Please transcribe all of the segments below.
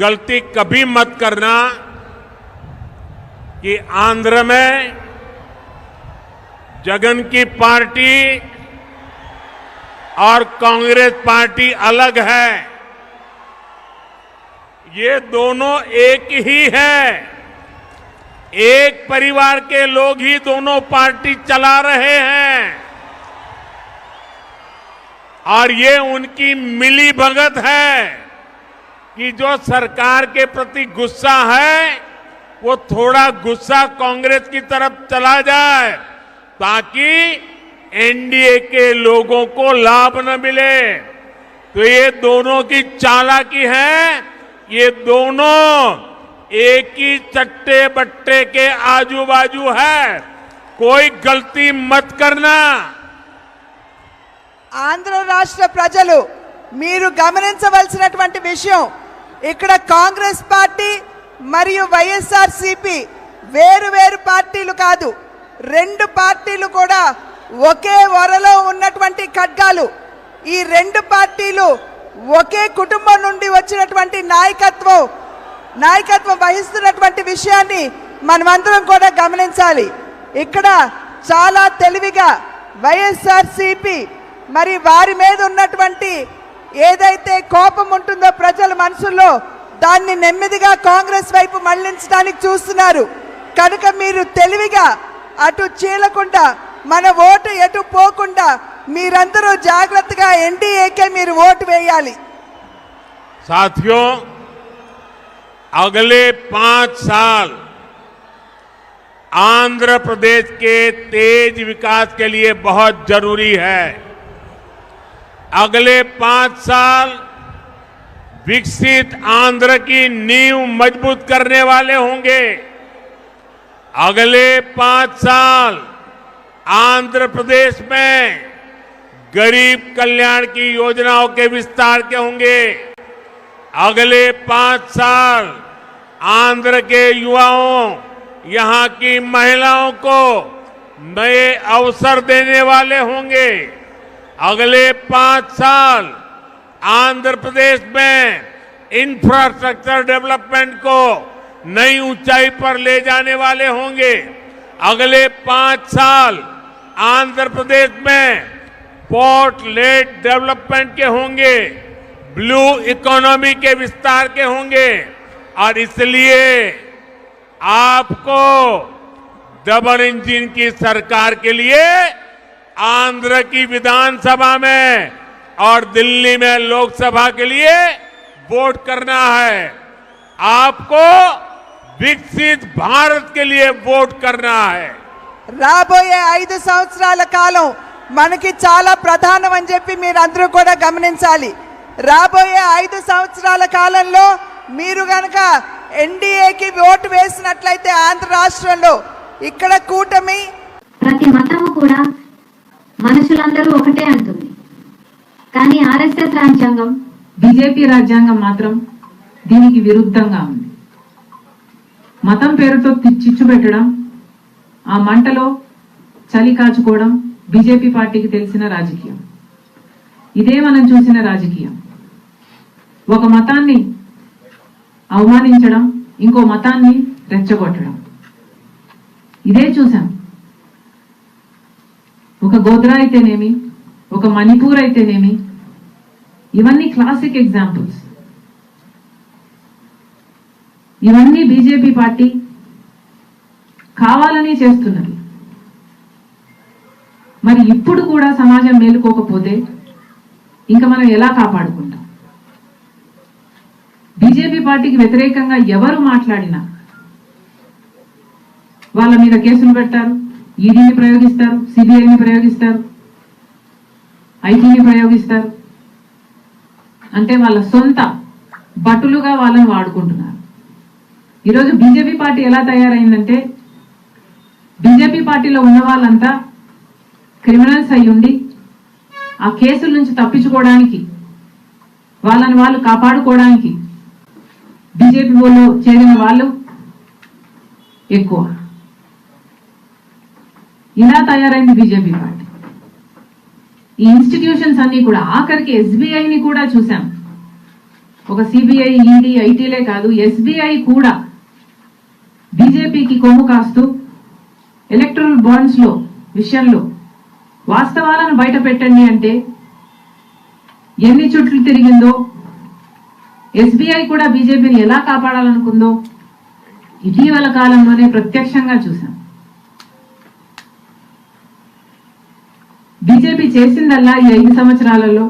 गलती कभी मत करना कि आंध्र में जगन की पार्टी और कांग्रेस पार्टी अलग है। ये दोनों एक ही है। एक परिवार के लोग ही दोनों पार्टी चला रहे हैं। और ये उनकी मिली भगत है। कि जो सरकार के प्रति गुस्सा है वो थोड़ा गुस्सा कांग्रेस की तरफ चला जाए ताकि एनडीए के लोगों को लाभ न मिले तो ये दोनों की चालाकी है ये दोनों एक ही चट्टे बट्टे के आजू बाजू है कोई गलती मत करना ఆంధ్ర రాష్ట్ర ప్రజలు మీరు గమనించవలసినటువంటి విషయం ఇక్కడ కాంగ్రెస్ పార్టీ మరియు వైఎస్ఆర్ సిపి వేరు వేరు పార్టీలు కాదు రెండు పార్టీలు కూడా ఒకే వరలో ఉన్నటువంటి ఖడ్గాలు. ఈ రెండు పార్టీలు ఒకే కుటుంబం నుండి వచ్చినటువంటి నాయకత్వం నాయకత్వం వహిస్తున్నటువంటి విషయాన్ని మనమందరం కూడా గమనించాలి. ఇక్కడ చాలా తెలివిగా వైఎస్ఆర్ సిపి మరి వారి మీద ఉన్నటువంటి ఏదైతే కోపం ఉంటుందో ప్రజల మనసుల్లో దాన్ని నెమ్మదిగా కాంగ్రెస్ వైపు మళ్లించడానికి చూస్తున్నారు కనుక మీరు తెలివిగా అటు చీలకుండా మన ఓటు ఎటు పోకుండా మీరందరూ జాగ్రత్తగా ఎన్డీఏకే మీరు ఓటు వేయాలి साथियों अगले पांच साल आंध्र प्रदेश के तेज विकास के लिए बहुत जरूरी है अगले पाँच साल विकसित आंध्र की नींव मज़बूत करने वाले होंगे। अगले पाँच साल आंध्र प्रदेश में गरीब कल्याण की योजनाओं के विस्तार के होंगे। अगले पाँच साल आंध्र के युवाओं, यहाँ की महिलाओं को नए अवसर देने वाले होंगे। अगले पाँच साल आंध्र प्रदेश में इंफ्रास्ट्रक्चर डेवलपमेंट को नई ऊंचाई पर ले जाने वाले होंगे। अगले पाँच साल आंध्र प्रदेश में पोर्ट लेट डेवलपमेंट के होंगे ब्लू इकोनॉमी के विस्तार के होंगे और इसलिए आपको डबल इंजन की सरकार के लिए आंध्र की विधानसभा में और दिल्ली में लोकसभा के लिए वोट करना है आपको विकसित भारत के लिए वोट करना है రాబోయే ఐదు సంవత్సరాల కాలం మనకి చాలా ప్రధానం అని చెప్పి మీరందరూ కూడా గమనించాలి రాబోయే ఐదు సంవత్సరాల కాలంలో మీరు గనక ఎన్డీఏకి ఓటు వేసినట్లయితే ఆంధ్ర రాష్ట్రంలో ఇక్కడ కూటమి ప్రతి మతము కూడా మనుషులందరూ ఒకటే అంటుంది. కానీ ఆర్ఎస్ఎస్ రాజ్యాంగం బీజేపీ రాజ్యాంగం మాత్రం దీనికి విరుద్ధంగా ఉంది. మతం పేరుతో చిచ్చు పెట్టడం ఆ మంటలో చలి కాచుకోవడం బీజేపీ పార్టీకి తెలిసిన రాజకీయం. ఇదే మనం చూసిన రాజకీయం. ఒక మతాన్ని అవమానించడం ఇంకో మతాన్ని రెచ్చగొట్టడం. ఇదే చూసాం ఒక గోద్రా అయితేనేమి ఒక మణిపూర్ అయితేనేమి ఇవన్నీ క్లాసిక్ ఎగ్జాంపుల్స్ ఇవన్నీ బీజేపీ పార్టీ కావాలని చేస్తున్నది. మరి ఇప్పుడు కూడా సమాజం మేలుకోకపోతే ఇంకా మనం ఎలా కాపాడుకుంటాం? బీజేపీ పార్టీకి వ్యతిరేకంగా ఎవరు మాట్లాడినా వాళ్ళ మీద కేసులు పెట్టారు? ఈడీని ప్రయోగిస్తారు సిబిఐని ప్రయోగిస్తారు ఐటీని ప్రయోగిస్తారు. అంటే వాళ్ళ సొంత భటులుగా వాళ్ళని వాడుకుంటున్నారు. ఈరోజు బీజేపీ పార్టీ ఎలా తయారైందంటే బీజేపీ పార్టీలో ఉన్న వాళ్ళంతా క్రిమినల్స్ అయ్యుండి ఆ కేసుల నుంచి తప్పించుకోవడానికి వాళ్ళని వాళ్ళు కాపాడుకోవడానికి బీజేపీ వాళ్ళు చేరిన వాళ్ళు ఎక్కువ. ఇలా తయారైంది బీజేపీ పార్టీ. ఈ ఇన్స్టిట్యూషన్స్ అన్ని కూడా ఆఖరికి ఎస్బీఐని కూడా చూసాం ఒక సిబిఐ ఈడీ ఐటీలే కాదు ఎస్బీఐ కూడా బీజేపీకి కొమ్ము కాస్తూ ఎలక్ట్రల్ బాండ్స్లో విషయంలో వాస్తవాలను బయట పెట్టండి అంటే ఎన్ని చుట్లు తిరిగిందో ఎస్బీఐ కూడా బీజేపీని ఎలా కాపాడాలనుకుందో ఇటీవల కాలంలోనే ప్రత్యక్షంగా చూశాం. బీజేపీ చేసిందల్లా ఈ ఐదు సంవత్సరాలలో?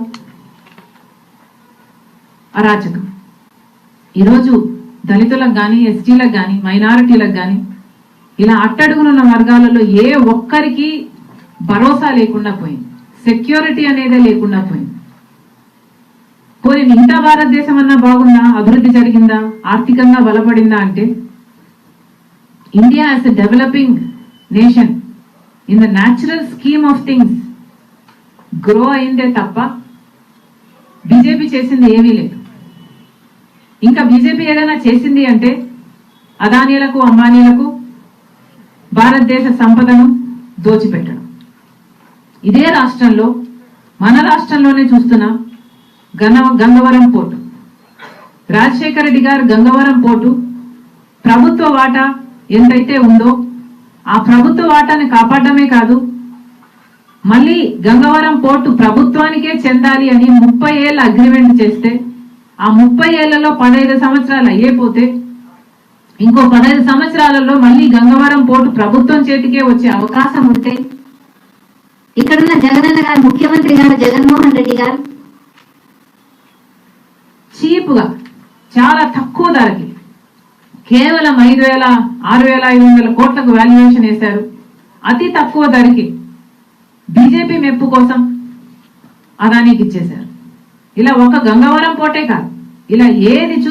అరాచకం. ఈరోజు దళితులకు కానీ ఎస్టీలకు కానీ మైనారిటీలకు కానీ ఇలా అట్టడుగునున్న వర్గాలలో ఏ ఒక్కరికి భరోసా లేకుండా పోయింది. సెక్యూరిటీ అనేదే లేకుండా పోయింది. పోనీ మిగతా భారతదేశం అన్నా బాగుందా? అభివృద్ధి జరిగిందా? ఆర్థికంగా బలపడిందా అంటే? India as a developing nation in the natural scheme of things. Grow అయిందే తప్ప బీజేపీ చేసింది ఏమీ లేదు. ఇంకా బీజేపీ ఏదైనా చేసింది అంటే అదానీలకు అంబానీలకు భారతదేశ సంపదను దోచిపెట్టడం. ఇదే రాష్ట్రంలో మన రాష్ట్రంలోనే చూస్తున్న గన గంగవరం పోర్టు. రాజశేఖర రెడ్డి గారు గంగవరం పోర్టు ప్రభుత్వ వాటా ఎంతైతే ఉందో ఆ ప్రభుత్వ వాటాని కాపాడమే కాదు మళ్ళీ గంగవరం పోర్టు ప్రభుత్వానికే చెందాలి అని ముప్పై ఏళ్ళ అగ్రిమెంట్ చేస్తే ఆ ముప్పై ఏళ్ళలో పదహైదు సంవత్సరాలు అయ్యేపోతే ఇంకో పదహైదు సంవత్సరాలలో మళ్ళీ గంగవరం పోర్టు ప్రభుత్వం చేతికే వచ్చే అవకాశం ఉంటే ఇక్కడున్న జగనన్న గారు ముఖ్యమంత్రి గారు జగన్మోహన్ రెడ్డి గారు చీప్గా చాలా తక్కువ ధరకి కేవలం ఐదు వేల ఆరు వేల ఐదు వందల కోట్లకు వాల్యుయేషన్ వేశారు. అతి తక్కువ ధరకి బీజేపీ మెప్పు కోసం అదానికి ఇచ్చేశారు. ఇలా ఒక గంగవరం పోటే కాదు. ఇలా ఏది